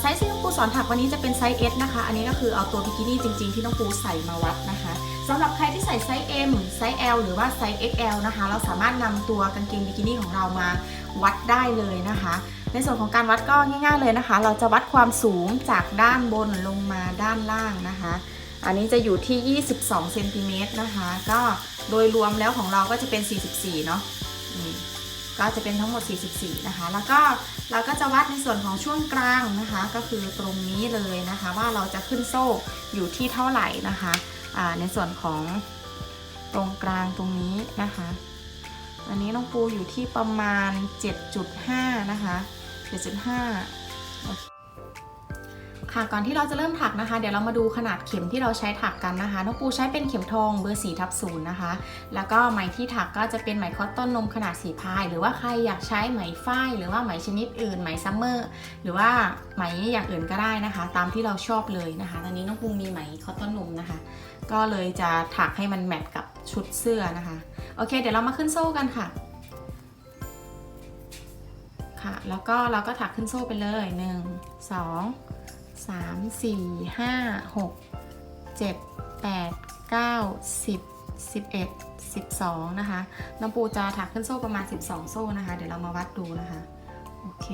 ไซส์ที่น้องปูสอนถักวันนี้จะเป็นไซส์ S นะคะ อันนี้ก็คือเอาตัวบิกินี่จริงๆที่น้องปูใส่มาวัดนะคะสำหรับใครที่ใส่ไซส์ M ไซส์ L หรือว่าไซส์ XL นะคะ เราสามารถนำตัวกางเกงบิกินี่ของเรามาวัดได้เลยนะคะ ในส่วนของการวัดก็ง่าย ๆเลยนะคะ เราจะวัดความสูงจากด้านบนลงมาด้านล่างนะคะ อันนี้จะอยู่ที่ 22เซนติเมตรนะคะ ก็โดยรวมแล้วของเราก็จะเป็น 44 เนาะ ก็จะเป็นทั้งหมด 44 นะคะ แล้วก็เราก็จะวัดในส่วนของช่วงกลางนะคะ ก็คือตรงนี้เลยนะคะ ว่าเราจะขึ้นโซ่อยู่ที่เท่าไหร่นะคะในส่วนของตรงกลางตรงนี้นะคะอันนี้น้องปูอยู่ที่ประมาณ 7.5 นะคะ 7.5โอเค ค่ะก่อนที่เราจะเริ่มถักนะคะ เดี๋ยวเรามาดูขนาดเข็มที่เราใช้ถักกันนะคะน้องปูใช้เป็นเข็มทองเบอร์4ทับศูนย์นะคะ แล้วก็ไหมที่ถักก็จะเป็นไหมคอตตอนนมขนาดสีพาย หรือว่าใครอยากใช้ไหมฝ้าย หรือว่าไหมชนิดอื่นไหมซัมเมอร์หรือว่าไหมอย่างอื่นก็ได้นะคะ ตามที่เราชอบเลยนะคะ ตอนนี้น้องปูมีไหมคอตตอนนมนะคะ ก็เลยจะถักให้มันแมทกับชุดเสื้อนะคะโอเค เดี๋ยวเรามาขึ้นโซ่กันค่ะค่ะ แล้วก็เราก็ถักขึ้นโซ่ไปเลย 1 2 สามสี่ห้าหกเจ็ดแปดเก้าสิบสิบเอ็ดสิบสองนะคะน้องปูจะถักขึ้นโซ่ประมาณ 12 โซ่นะคะ เดี๋ยวเรามาวัดดูนะคะโอเค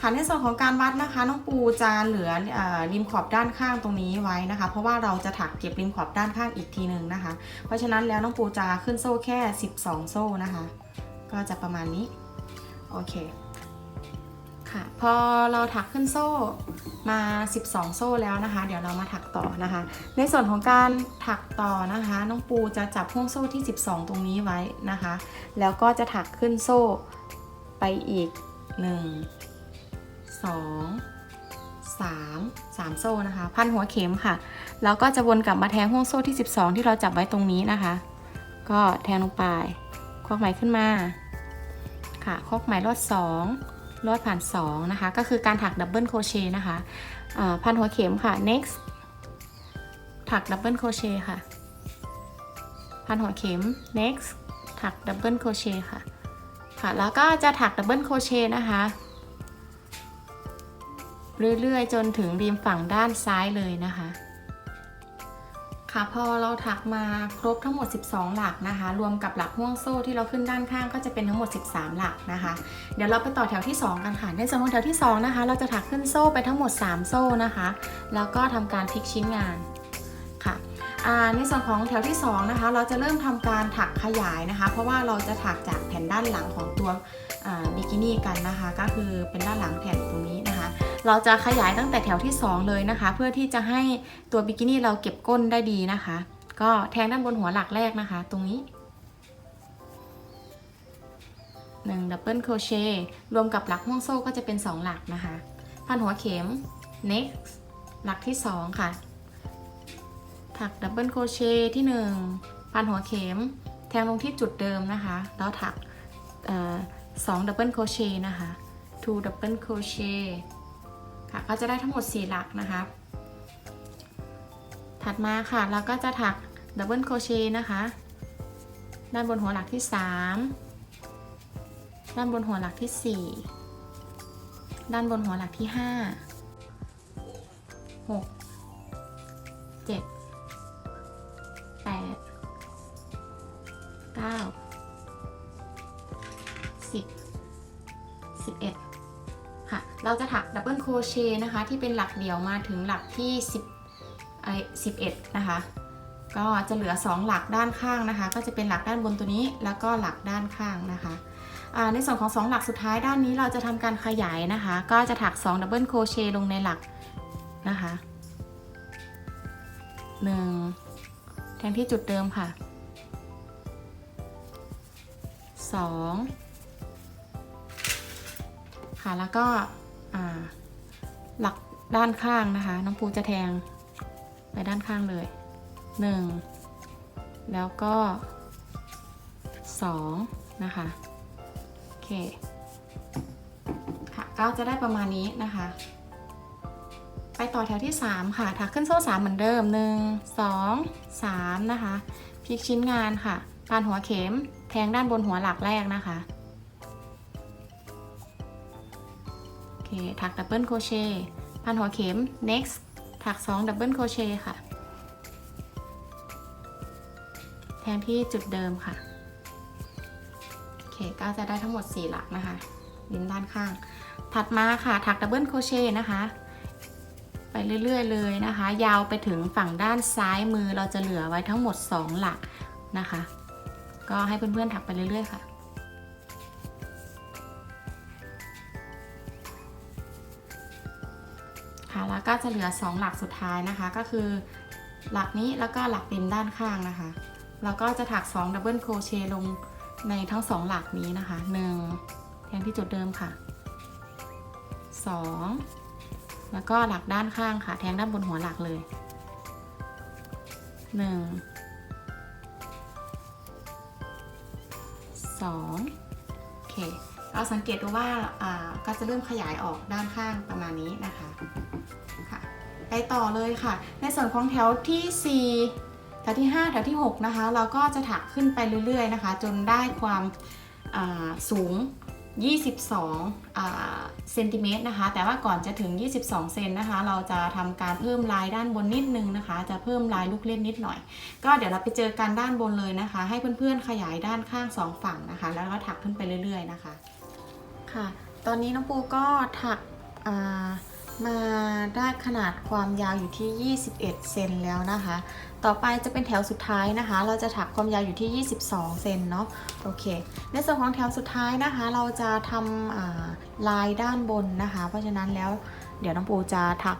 ค่ะในส่วนของการวัดนะคะ น้องปูจะเหลือเออริมขอบด้านข้างตรงนี้ไว้นะคะ เพราะว่าเราจะถักเก็บริมขอบด้านข้างอีกทีหนึ่งนะคะ เพราะฉะนั้นแล้วน้องปูจะขึ้นโซ่แค่ 12 โซ่นะคะ ก็จะประมาณนี้โอเค ค่ะ พอเราถักขึ้นโซ่มา 12 โซ่แล้วนะคะ เดี๋ยวเรามาถักต่อนะคะ ในส่วนของการถักต่อนะคะ น้องปูจะจับห่วงโซ่ที่ 12 ตรงนี้ไว้นะคะ แล้วก็จะถักขึ้นโซ่ไปอีก 1 2 3 3 โซ่นะคะ พันหัวเข็มค่ะ แล้วก็จะวนกลับมาแทงห่วงโซ่ที่ 12 ที่เราจับไว้ตรงนี้นะคะ ก็แทงลงไปควักไหมขึ้นมา ค่ะควักไหมรอด 2 ลอดผ่าน 2 นะคะ ก็คือการถักดับเบิลโคเชต์นะคะอ่าพันหัวเข็มค่ะ next ถักดับเบิลโคเชต์ค่ะ พันหัวเข็ม next ถักดับเบิลโคเชต์ค่ะ ค่ะ แล้วก็จะถักดับเบิลโคเชต์นะคะ เรื่อยๆ จนถึงริมฝั่งด้านซ้ายเลยนะคะ ค่ะพอเราถักมาครบทั้งหมด 12 หลักนะคะ รวมกับหลักห่วงโซ่ที่เราขึ้นด้านข้างก็จะเป็นทั้งหมด 13 หลักนะคะ เดี๋ยวเราไปต่อแถวที่ 2 กันค่ะ ในส่วนของแถวที่ 2 นะคะ เราจะถักขึ้นโซ่ไปทั้งหมด 3 โซ่นะคะ แล้วก็ทำการพลิกชิ้นงานค่ะอ่าในส่วนของแถวที่ 2 นะคะ เราจะเริ่มทำการถักขยายนะคะ เพราะว่าเราจะถักจากแผ่นด้านหลังของตัวบิกินี่กันนะคะ ก็คือเป็นด้านหลังแผ่นตรงนี้ เราจะขยายตั้งแต่แถวที่ 2 เลยนะคะ เพื่อที่จะให้ตัวบิกินี่เราเก็บก้นได้ดีนะคะ ก็แทงด้านบนหัวหลักแรกนะคะ ตรงนี้1ดับเบิลโครเชต์รวมกับหลักห่วงโซ่ก็จะเป็น 2 หลักนะคะ พันหัวเข็ม next หลักที่ 2 ค่ะ ถักดับเบิลโครเชต์ที่ 1 พันหัวเข็ม แทงลงที่จุดเดิมนะคะ แล้วถักสองดับเบิลโครเชต์นะคะ two double crochet ค่ะก็จะได้ทั้งหมด 4 หลักนะคะ ถัดมาค่ะเราก็จะถักดับเบิลโครเชต์นะคะ ด้านบนหัวหลักที่ 3 ด้านบนหัวหลักที่ 4 ด้านบนหัวหลักที่ 5 6 7 8 9 10 11 เราจะถักดับเบิลโครเชต์นะคะ ที่เป็นหลักเดี่ยวมาถึงหลักที่10ไอ้11 นะคะ ก็จะเหลือ 2 หลักด้านข้างนะคะ ก็จะเป็นหลักด้านบนตัวนี้ แล้วก็หลักด้านข้างนะคะในส่วนของ 2 หลักสุดท้ายด้านนี้เราจะทำการขยายนะคะ ก็จะถัก2ดับเบิลโครเชต์ลงในหลักนะคะ1แทงที่จุดเดิมค่ะ 2 ค่ะแล้วก็ หลักด้านข้างนะคะ น้องปูจะแทงไปด้านข้างเลย 1 แล้วก็ 2 นะคะ โอเค ค่ะก็จะได้ประมาณนี้นะคะ ไปต่อแถวที่ 3 ค่ะ ถักขึ้นโซ่ 3 เหมือนเดิม 1 2 3 นะคะ พลิกชิ้นงานค่ะปานหัวเข็มแทงด้านบนหัวหลักแรกนะคะ คถักดับเบิลโคเชต์พันหัวเข็ม next ถัก2ดับเบิลโคเชต์ค่ะ แทงที่จุดเดิมค่ะโอเคก็จะได้ทั้งหมด 4 หลักนะคะริมด้านข้าง ถัดมาค่ะถักดับเบิลโคเชต์นะคะ ไปเรื่อยๆ เลยนะคะ ยาวไปถึงฝั่งด้านซ้ายมือเราจะเหลือไว้ทั้งหมด 2 หลักนะคะ ก็ให้เพื่อนๆถักไปเรื่อยๆค่ะ แล้วก็จะเหลือ 2 หลักสุดท้ายนะคะ ก็คือหลักนี้แล้วก็หลักริมด้านข้างนะคะ แล้วก็จะถัก2ดับเบิลโครเชต์ลงในทั้ง 2 หลักนี้นะคะ 1 แทงที่จุดเดิมค่ะ 2 แล้วก็หลักด้านข้างค่ะ แทงด้านบนหัวหลักเลย 1 2 โอเค เราสังเกตดูว่าอ่าก็จะเริ่มขยายออกด้านข้างประมาณนี้นะคะ ไปต่อเลยค่ะ ในส่วนของแถวที่ 4 แถวที่ 5 แถวที่ 6 นะคะ เราก็จะถักขึ้นไปเรื่อยๆนะคะ จนได้ความสูง 22เซนติเมตรนะคะ แต่ว่าก่อนจะถึง 22 เซนนะคะ เราจะทำการเพิ่มลายด้านบนนิดนึงนะคะ จะเพิ่มลายลูกเล่นนิดหน่อย ก็เดี๋ยวเราไปเจอกันด้านบนเลยนะคะ ให้เพื่อนๆขยายด้านข้างสองฝั่งนะคะ แล้วก็ถักขึ้นไปเรื่อย ๆ นะคะ ค่ะ ตอนนี้น้องปูก็ถักอ่า มาได้ขนาดความยาวอยู่ที่ 21 เซนแล้วนะคะ ต่อไปจะเป็นแถวสุดท้ายนะคะ เราจะถักความยาวอยู่ที่ 22 เซนเนาะ โอเค ในส่วนของแถวสุดท้ายนะคะ เราจะทำลายด้านบนนะคะ เพราะฉะนั้นแล้วเดี๋ยวน้องปูจะถัก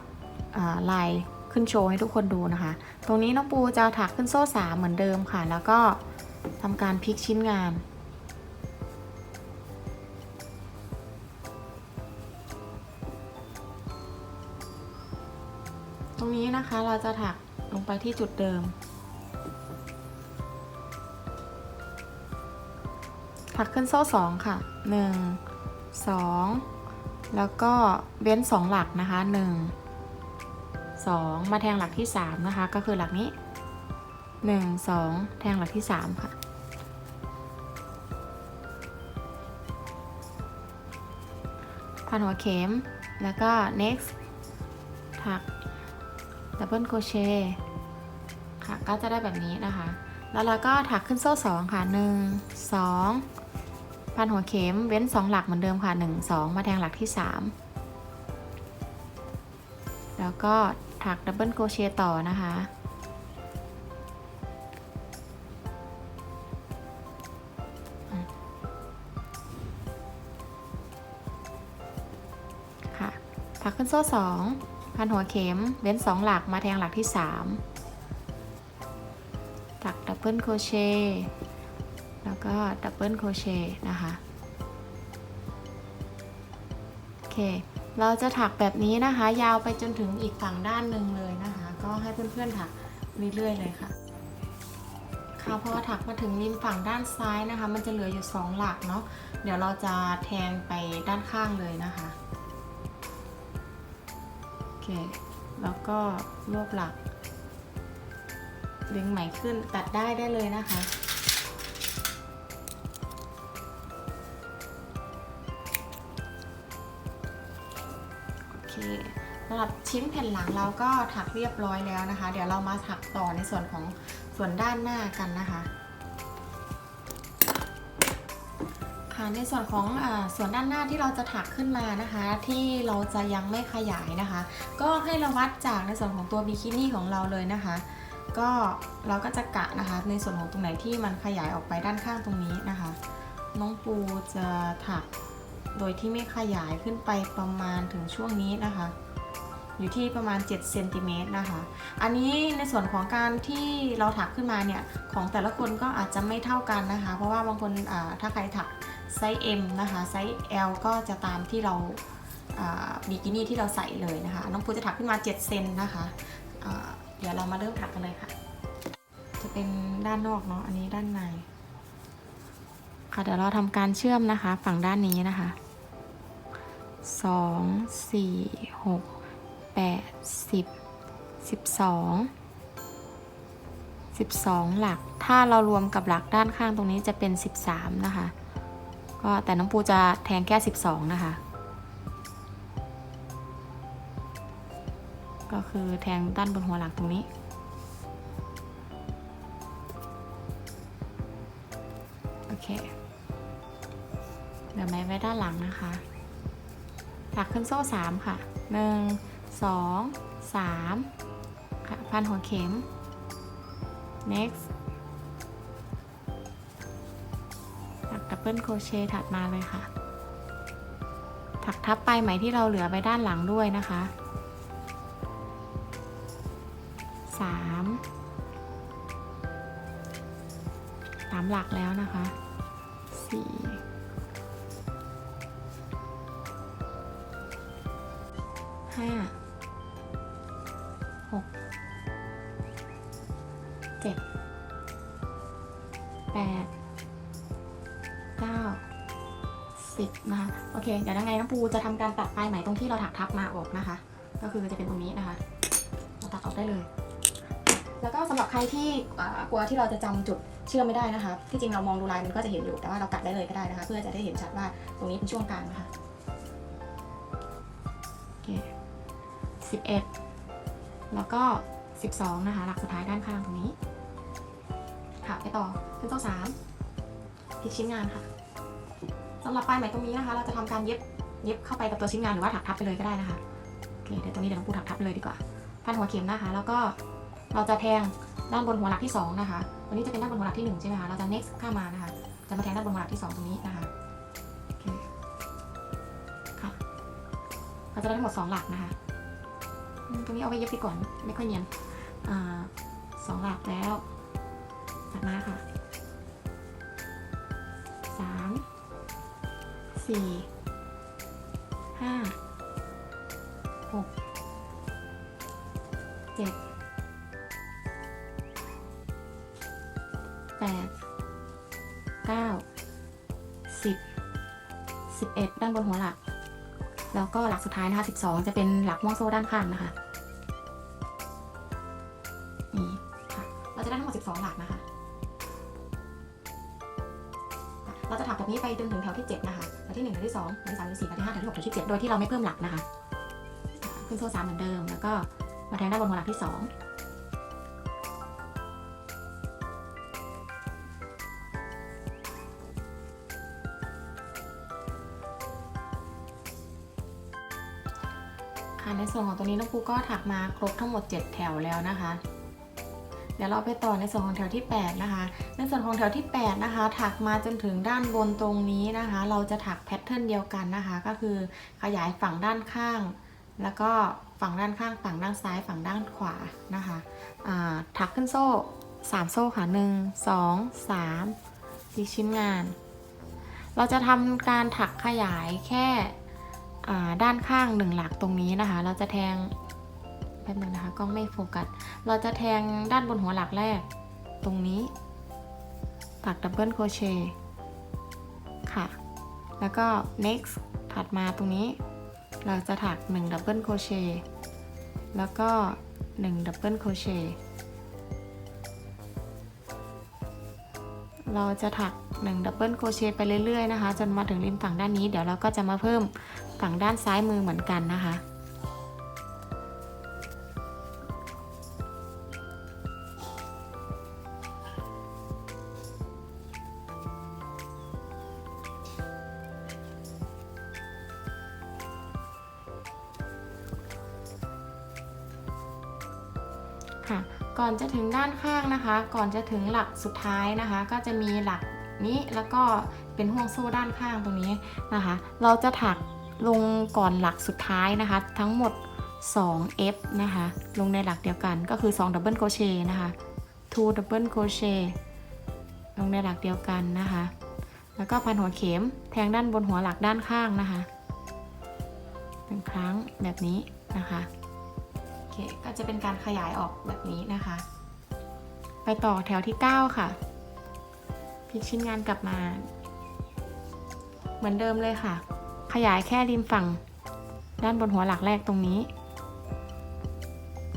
ลายขึ้นโชว์ให้ทุกคนดูนะคะ ตรงนี้น้องปูจะถักขึ้นโซ่สามเหมือนเดิมค่ะ แล้วก็ทำการพลิกชิ้นงาน นี้นะคะเราจะถักลงไปที่จุดเดิม ถักขึ้นโซ่สองค่ะหนึ่งสองแล้วก็เว้นสองหลักนะคะหนึ่งสองมาแทงหลักที่สามนะคะก็คือหลักนี้หนึ่งสองแทงหลักที่สามค่ะพันหัวเข็มแล้วก็ next ถัก ดับเบิลโคเชต์ค่ะก็จะได้แบบนี้นะคะ แล้วเราก็ถักขึ้นโซ่สองค่ะหนึ่งสองพันหัวเข็มเว้นสองหลักเหมือนเดิมค่ะหนึ่งสองมาแทงหลักที่สามแล้วก็ถักดับเบิลโคเชต์ต่อนะคะค่ะถักขึ้นโซ่สอง พันหัวเข็มเว้นสองหลักมาแทงหลักที่สามถักดับเบิลโคเชต์แล้วก็ดับเบิลโคเชต์นะคะโอเค เราจะถักแบบนี้นะคะ ยาวไปจนถึงอีกฝั่งด้านหนึ่งเลยนะคะ ก็ให้เพื่อนๆถักเรื่อยๆเลยค่ะค่ะพอถักมาถึงริมฝั่งด้านซ้ายนะคะ มันจะเหลืออยู่สองหลักเนาะเดี๋ยวเราจะแทงไปด้านข้างเลยนะคะ แล้วก็รวบหลัก ดึงไหมขึ้นตัดได้ได้เลยนะคะ โอเคสำหรับชิ้นแผ่นหลังเราก็ถักเรียบร้อยแล้วนะคะ เดี๋ยวเรามาถักต่อในส่วนของส่วนด้านหน้ากันนะคะ ค่ะในส่วนของอส่วนด้านหน้าที่เราจะถักขึ้นมานะคะ ที่เราจะยังไม่ขยายนะคะ ก็ให้เราวัดจากในส่วนของตัวบิกินี่ของเราเลยนะคะ ก็เราก็จะกะนะคะ ในส่วนของตรงไหนที่มันขยายออกไปด้านข้างตรงนี้นะคะ น้องปูจะถักโดยที่ไม่ขยายขึ้นไปประมาณถึงช่วงนี้นะคะ อยู่ที่ประมาณ7เซนติเมตรนะคะ อันนี้ในส่วนของการที่เราถักขึ้นมาเนี่ย ของแต่ละคนก็อาจจะไม่เท่ากันนะคะ เพราะว่าบางคนถ้าใครถักไซส์ M นะคะไซส์ L ก็จะตามที่เราบิกินี่ที่เราใส่เลยนะคะ น้องปูจะถักขึ้นมา7เซนนะคะอ่าเดี๋ยวเรามาเริ่มถักกันเลยค่ะ จะเป็นด้านนอกเนาะอันนี้ด้านในค่ะเดี๋ยวเราทำการเชื่อมนะคะ ฝั่งด้านนี้นะคะสอง สี่หกแปดสิบสิบสองสิบสองหลัก ถ้าเรารวมกับหลักด้านข้างตรงนี้จะเป็นสิบสามนะคะ ก็แต่น้องปูจะแทงแค่สิบสองนะคะ ก็คือแทงด้านบนหัวหลักตรงนี้โอเคเดี๋ยวไม้ไว้ด้านหลังนะคะถักขึ้นโซ่สามค่ะห นึ่งสองสามค่ะพันหัวเข็ม next ถักดับเบิลโครเชต์ถัดมาเลยค่ะ ถักทับปลายไหมที่เราเหลือไว้ด้านหลังด้วยนะคะสามสามหลักแล้วนะคะสี่ห้า ปูจะทำการตัดปลายไหมตรงที่เราถักทับมาออกนะคะ ก็คือจะเป็นตรงนี้นะคะเราตัดออกได้เลย แล้วก็สำหรับใครที่กลัวที่เราจะจำจุดเชื่อมไม่ได้นะคะ ที่จริงเรามองดูลายมันก็จะเห็นอยู่แต่ว่าเรากัดได้เลยก็ได้นะคะ เพื่อจะได้เห็นชัดว่าตรงนี้เป็นช่วงกลางนะคะโอเคสิบเอ็ดแล้วก็สิบสองนะคะ หลักสุดท้ายด้านข้างตรงนี้ค่ะไปต่อขึ้นโซ่สามพลิกชิ้นงานค่ะสำหรับปลายไหมตรงนี้นะคะ เราจะทำการเย็บ เย็บเข้าไปกับตัวชิ้นงานหรือว่าถักทับไปเลยก็ได้นะคะโอเคเดี๋ยวตรงนี้เดี๋ยวน้องปูถักทับเลยดีกว่าพันหัวเข็มนะคะ แล้วก็เราจะแทงด้านบนหัวหลักที่สองนะคะตัวนี้จะเป็นด้านบนหัวหลักที่หนึ่งใช่ไหมคะเราจะ next ข้ามานะคะ จะมาแทงด้านบนหัวหลักที่สองตรงนี้นะคะโอเคค่ะเราจะได้ทั้งหมดสองหลักนะคะตรงนี้เอาไว้เย็บไปก่อนไม่ค่อยเนียนอ่าสองหลักแล้วถัดมาค่ะสามสี่ ห้าหกเจ็ดแปดเก้าสิบสิบเอ็ดด้านบนหัวหลัก แล้วก็หลักสุดท้ายนะคะสิบสองจะเป็นหลักม่วงโซ่ด้านข้างนะคะนี่ค่ะเราจะได้ทั้งหมด12หลักนะคะ เราจะถักแบบนี้ไปจนถึงแถวที่7นะคะ แถวที่1แถวที่2แถวที่3แถวที่4แถวที่5แถวที่6แถวที่7โดยที่เราไม่เพิ่มหลักนะคะ ขึ้นโซ่3เหมือนเดิม แล้วก็มาแทงด้านบนหัวหลักที่2ค่ะในส่วนของตัวนี้น้องปูก็ถักมาครบทั้งหมด 7 แถวแล้วนะคะ ดี๋ยวเราไปต่อในส่วนของแถวที่ 8 นะคะ ในส่วนของแถวที่ 8 นะคะ ถักมาจนถึงด้านบนตรงนี้นะคะ เราจะถักแพทเทิร์นเดียวกันนะคะ ก็คือขยายฝั่งด้านข้าง แล้วก็ฝั่งด้านข้าง ฝั่งด้านซ้าย ฝั่งด้านขวานะคะถักขึ้นโซ่ 3 โซ่ค่ะ 1 2 3สี่ชิ้นงาน เราจะทำการถักขยายแค่ด้านข้างหนึ่งหลักตรงนี้นะคะ เราจะแทง แป๊บนึงนะคะกล้องไม่โฟกัส เราจะแทงด้านบนหัวหลักแรก ตรงนี้ถักดับเบิลโครเชต์ค่ะ แล้วก็ next ถัดมาตรงนี้ เราจะถัก1ดับเบิลโครเชต์แล้วก็1ดับเบิลโครเชต์เราจะถัก1ดับเบิลโครเชต์ไปเรื่อยๆนะคะ จนมาถึงริมฝั่งด้านนี้ เดี๋ยวเราก็จะมาเพิ่มฝั่งด้านซ้ายมือเหมือนกันนะคะ ก่อนจะถึงด้านข้างนะคะ ก่อนจะถึงหลักสุดท้ายนะคะ ก็จะมีหลักนี้แล้วก็เป็นห่วงโซ่ด้านข้างตรงนี้นะคะ เราจะถักลงก่อนหลักสุดท้ายนะคะ ทั้งหมด 2 F นะคะ ลงในหลักเดียวกันก็คือ2 double crochet นะคะ2 double crochet ลงในหลักเดียวกันนะคะ แล้วก็พันหัวเข็มแทงด้านบนหัวหลักด้านข้างนะคะหนึ่งครั้งแบบนี้นะคะ ก็จะเป็นการขยายออกแบบนี้นะคะ ไปต่อแถวที่ 9 ค่ะพลิกชิ้นงานกลับมา เหมือนเดิมเลยค่ะ ขยายแค่ริมฝั่งด้านบนหัวหลักแรกตรงนี้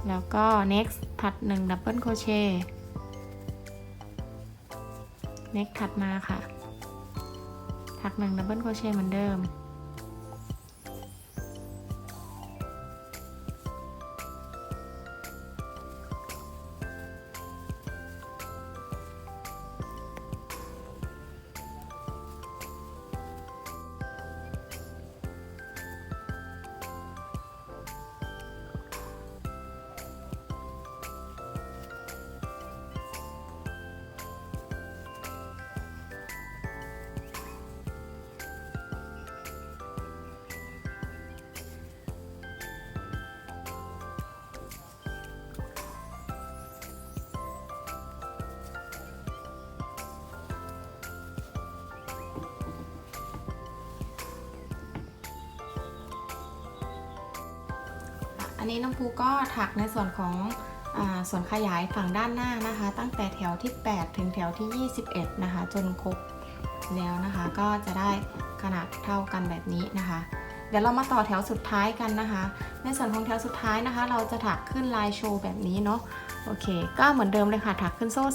แล้วก็ next ถัด1 double crochet next ถัดมาค่ะ ถัก1 double crochet เหมือนเดิม อันนี้น้องภูก็ถักในส่วนของอส่วนขยายฝั่งด้านหน้านะคะ ตั้งแต่แถวที่ 8 ถึงแถวที่ 21 นะคะ จนครบแล้วนะคะ ก็จะได้ขนาดเท่ากันแบบนี้นะคะ เดี๋ยวเรามาต่อแถวสุดท้ายกันนะคะ ในส่วนของแถวสุดท้ายนะคะ เราจะถักขึ้นลายโชว์แบบนี้เนาะโอเค ก็เหมือนเดิมเลยค่ะถักขึ้นโซ่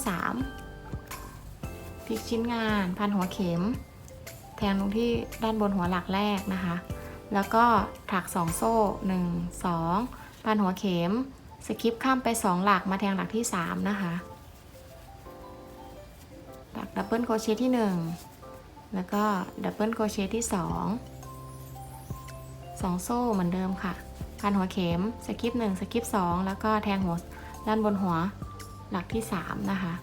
3พลิกชิ้นงานพันหัวเข็ม แทงตรงที่ด้านบนหัวหลักแรกนะคะ แล้วก็ถัก 2 โซ่ 1 2 พันหัวเข็มสกิปข้ามไป 2 หลักมาแทงหลักที่ 3 นะคะ หลักดับเบิลโครเชต์ที่ 1 แล้วก็ดับเบิลโครเชต์ที่ 2 2 โซ่เหมือนเดิมค่ะ พันหัวเข็มสกิป1สกิป2 แล้วก็แทงหัวด้านบนหัวหลักที่ 3 นะคะ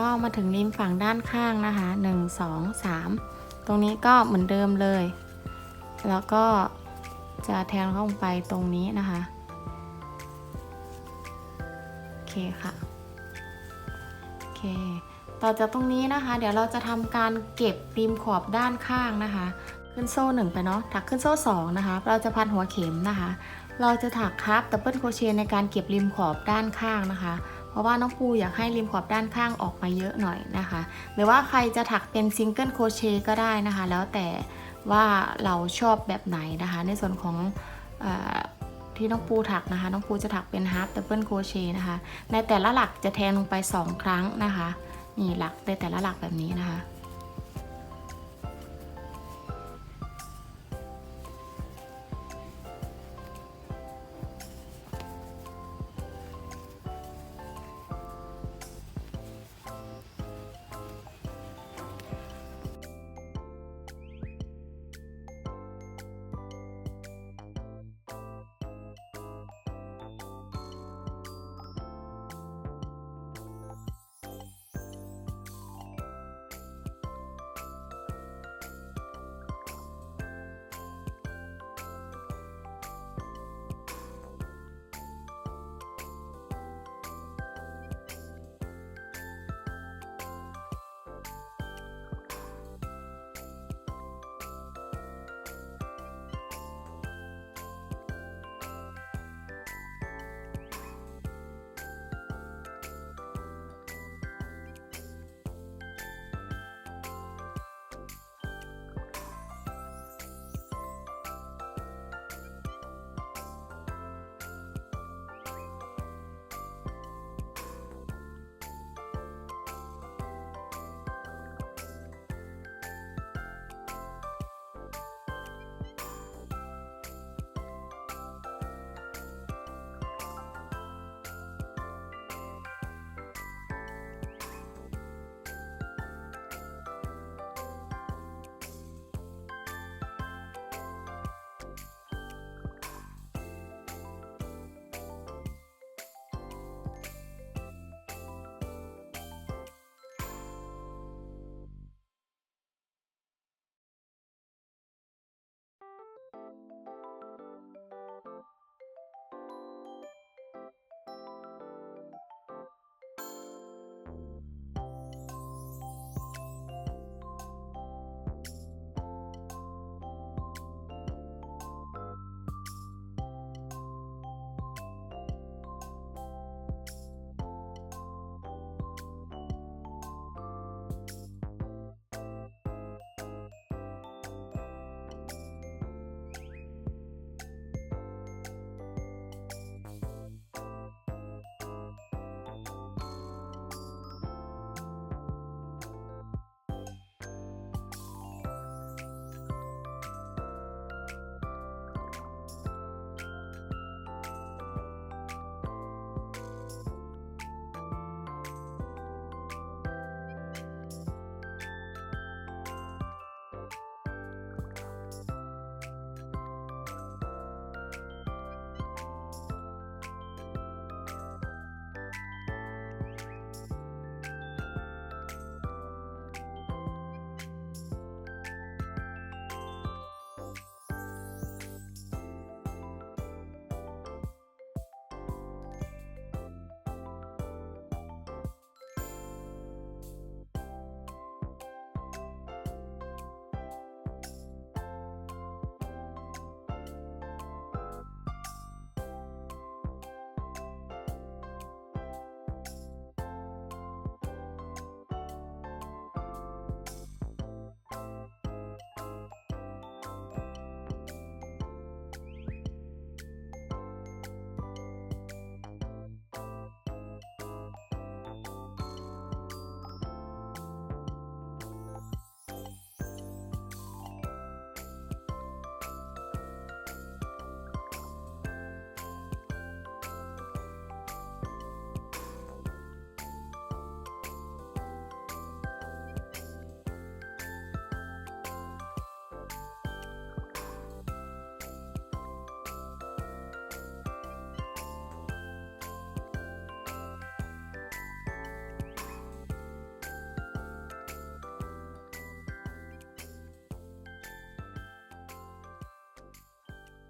ก็มาถึงริมฝั่งด้านข้างนะคะ 1 2 3 ตรงนี้ก็เหมือนเดิมเลย แล้วก็จะแทงเข้าไปตรงนี้นะคะ โอเคค่ะ โอเค ต่อจากตรงนี้นะคะ เดี๋ยวเราจะทำการเก็บริมขอบด้านข้างนะคะ ขึ้นโซ่หนึ่งไปเนาะ ถักขึ้นโซ่สองนะคะ เราจะพันหัวเข็มนะคะ เราจะถักคับดับเบิลโครเชต์ในการเก็บริมขอบด้านข้างนะคะ เพราะว่าน้องปูอยากให้ริมขอบด้านข้างออกมาเยอะหน่อยนะคะ หรือว่าใครจะถักเป็นซิงเกิลโครเชต์ก็ได้นะคะ แล้วแต่ว่าเราชอบแบบไหนนะคะ ในส่วนของอที่น้องปูถักนะคะ น้องปูจะถักเป็นฮาร์ปดับเบิลโครเชต์นะคะ ในแต่ละหลักจะแทงลงไป 2 ครั้งนะคะ นี่หลักในแต่ละหลักแบบนี้นะคะ